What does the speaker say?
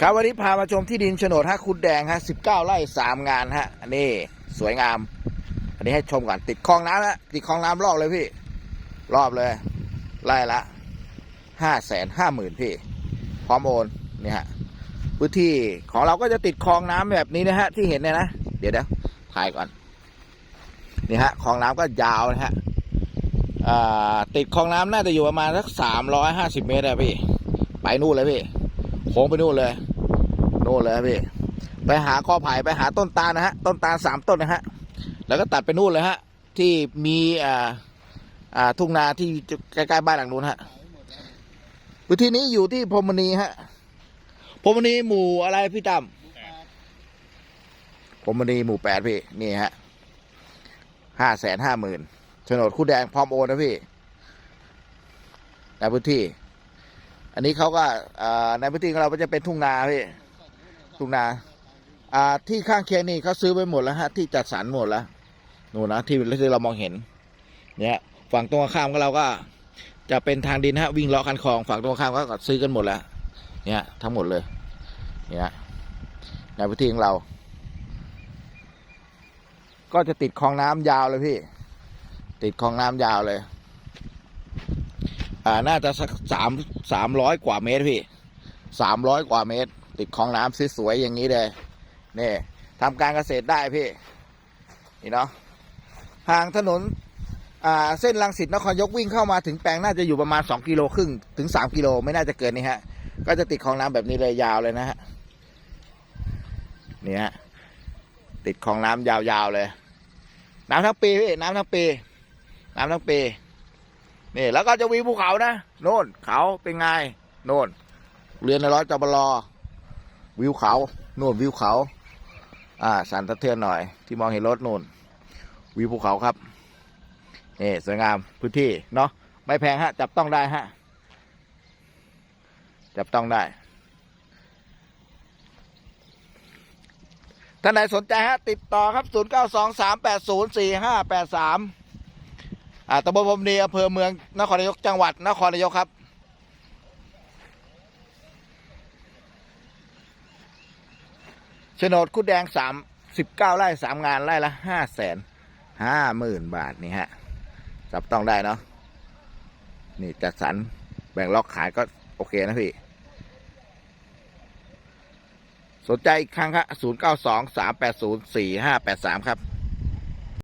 ครับวันนี้พามาชมที่ดินโฉนดฮะคุณแดงฮะสิบเก้าไร่สามงานฮะอันนี้สวยงาม อันนี้ให้ชมก่อนติดคลองน้ำฮะติดคลองน้ำรอบเลยพี่ รอบเลยไร่ละห้าแสนห้าหมื่นพี่ พร้อมโอนนี่ฮะพื้นที่ของเราก็จะติดคลองน้ำแบบนี้นะฮะที่เห็นเนี่ยนะเดี๋ยวเดี๋ยวถ่ายก่อนนี่ฮะคลองน้ำก็ยาวนะฮะติดคลองน้ำน่าจะอยู่ประมาณสักสามร้อยห้าสิบเมตรอะพี่ ไปนู่นเลยพี่ ค้งไปนู่นเลยโน่นเลยครับพี่ไปหาข้อไผ่ไปหาต้นตาลนะฮะต้นตาลสามต้นนะฮะแล้วก็ตัดไปนู่นเลยฮะ ที่มีอ่าอ่าทุ่งนาที่ใกล้ๆบ้านหลังนู้นฮะพื้นที่นี้อยู่ที่พรมณีฮะพรมณีหมู่อะไรพี่ตั้มพรมณีหมู่แปดพี่นี่ฮะห้าแสนห้าหมื่นโฉนดคู่แดงพร้อมโอนนะพี่ในพื้นที่ อันนี้เขาก็าในพื้นที่ของเราก็จะเป็นทุ่งนาพี่ทุ่งนาที่ข้างเคียงนี่เขาซื้อไปหมดแล้วฮะที่จัดสรรหมดแล้วนู่นนะที่ที่เรามองเห็น เนี่ยฝั่งตรงข้ามของเราก็จะเป็นทางดินฮะวิ่งเลาะคันคลองฝั่งตรงข้ามก็ซื้อกันหมดแล้ว เนี่ยทั้งหมดเลย เนี่ยในพื้นที่ของเรา ก็จะติดคลองน้ำยาวเลยพี่ ติดคลองน้ำยาวเลย อ่าน่าจะสักสามสามร้อยกว่าเมตรพี่สามร้อยกว่าเมตร ติดคลองน้ำสวยๆอย่างนี้เลยนี่ทำการเกษตรได้พี่นี่เนาะห่างถนนอ่าเส้นลังสิตนครยกวิ่งเข้ามาถึงแปลงน่าจะอยู่ประมาณสองกิโลครึ่งถึงสามกิโลไม่น่าจะเกินนี้ฮะ ก็จะติดคลองน้ำแบบนี้เลยยาวเลยนะฮะนี่ฮะติดคลองน้ำยาวๆเลย น้ำทั้งปีพี่น้ำทั้งปี น้ำทั้งปี นี่แล้วก็จะวิวภูเขานะโน่นเขาเป็นไงโน่นเรือนในร้อยจบลอวิวเขาโน่นวิวเขา อ่าสันสะเทือนหน่อย ที่มองเห็นรถโน่นวิวภูเขาครับนี่สวยงามพื้นที่เนาะไม่แพงฮะ จับต้องได้ฮะจับต้องได้ท่านไหนสนใจฮะ ติดต่อครับ 0 ตำบลพรมดีอำเภอเมืองนครนายกจังหวัดนครนายกครับโฉนดคุดแดงสามสิบเก้าไร่สามงานไร่ละห้าแสนห้าหมื่นบาทนี่ฮะจับต้องได้เนาะนี่จัดสรรแบ่งล็อกขายก็โอเคนะพี่ สนใจอีกครั้งครับศูนย์เก้าสองสามแปดศูนย์สี่ห้าแปดสามครับ